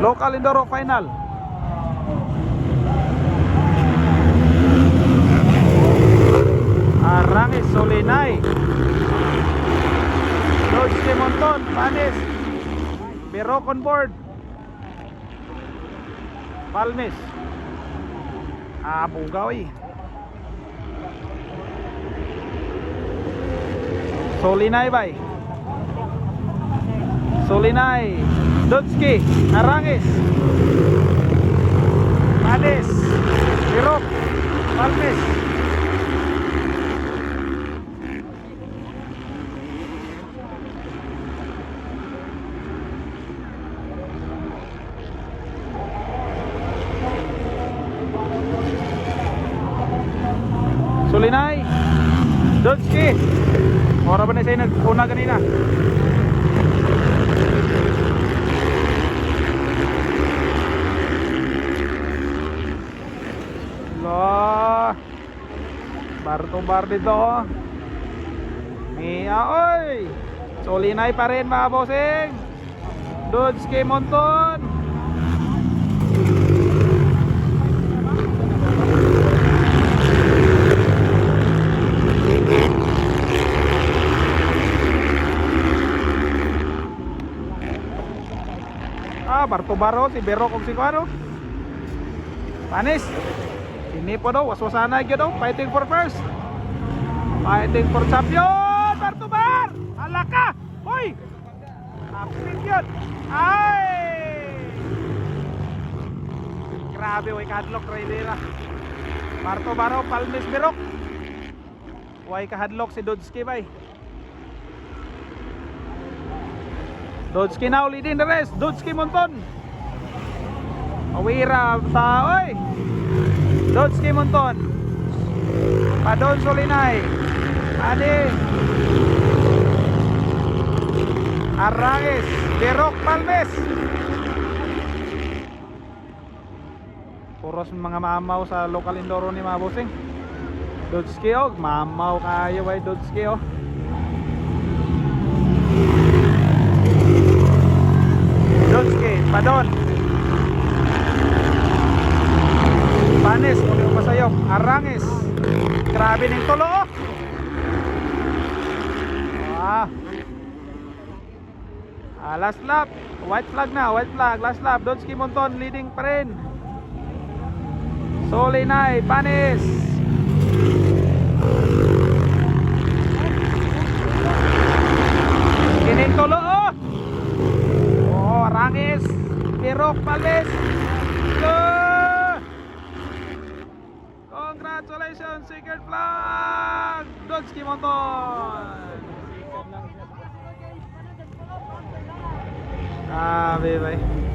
Local Enduro Final. Arangis, Solinay. George de Monton, Panis. Birok on board. Palmes. Ah, bugaw eh. Solinay bay. Solinay. Dutski. Arangis. Panis. Birok. Palmes. Sulinay Dodski Ora ba na sa'yo nagpuna kanina? Bar to bar dito oh. Mia oy Sulinay pa rin mga bossing Dodski Monton Ah, Barto Baro, si Bero kung si Kuano. Panis. Ini po daw, waswasana gyud daw, fighting for first. Fighting for champion, Barto Bar. Alaka. Hoy. Apil yun. Ay. Grabe, way kadlok Raidera. Barto Baro, Palmes Berok. Way kahadlok si Dodski bay. Dodski now leading the rest. Dodski Monton. Awira ta oy. Dodski Monton. Padon Solinay. Adi. Arangis. Derok Palmes. Puros mga mamaw sa local Indoro ni mga bossing. Dodski oh, mamaw kayo bay Dodski oh. Dodski, Padon. Panis, muli ko sa'yo. Arangis. Grabe ng tulo oh. Ah. Ah, last lap. White flag na, white flag. Last lap. Dodski Monton leading pa rin. Solinay, Panis. Kining tulo oh. Oh, Arangis, Pirok, Palis. Go! Congratulations, secret flag! Dodski Monton! Ah, bye bye.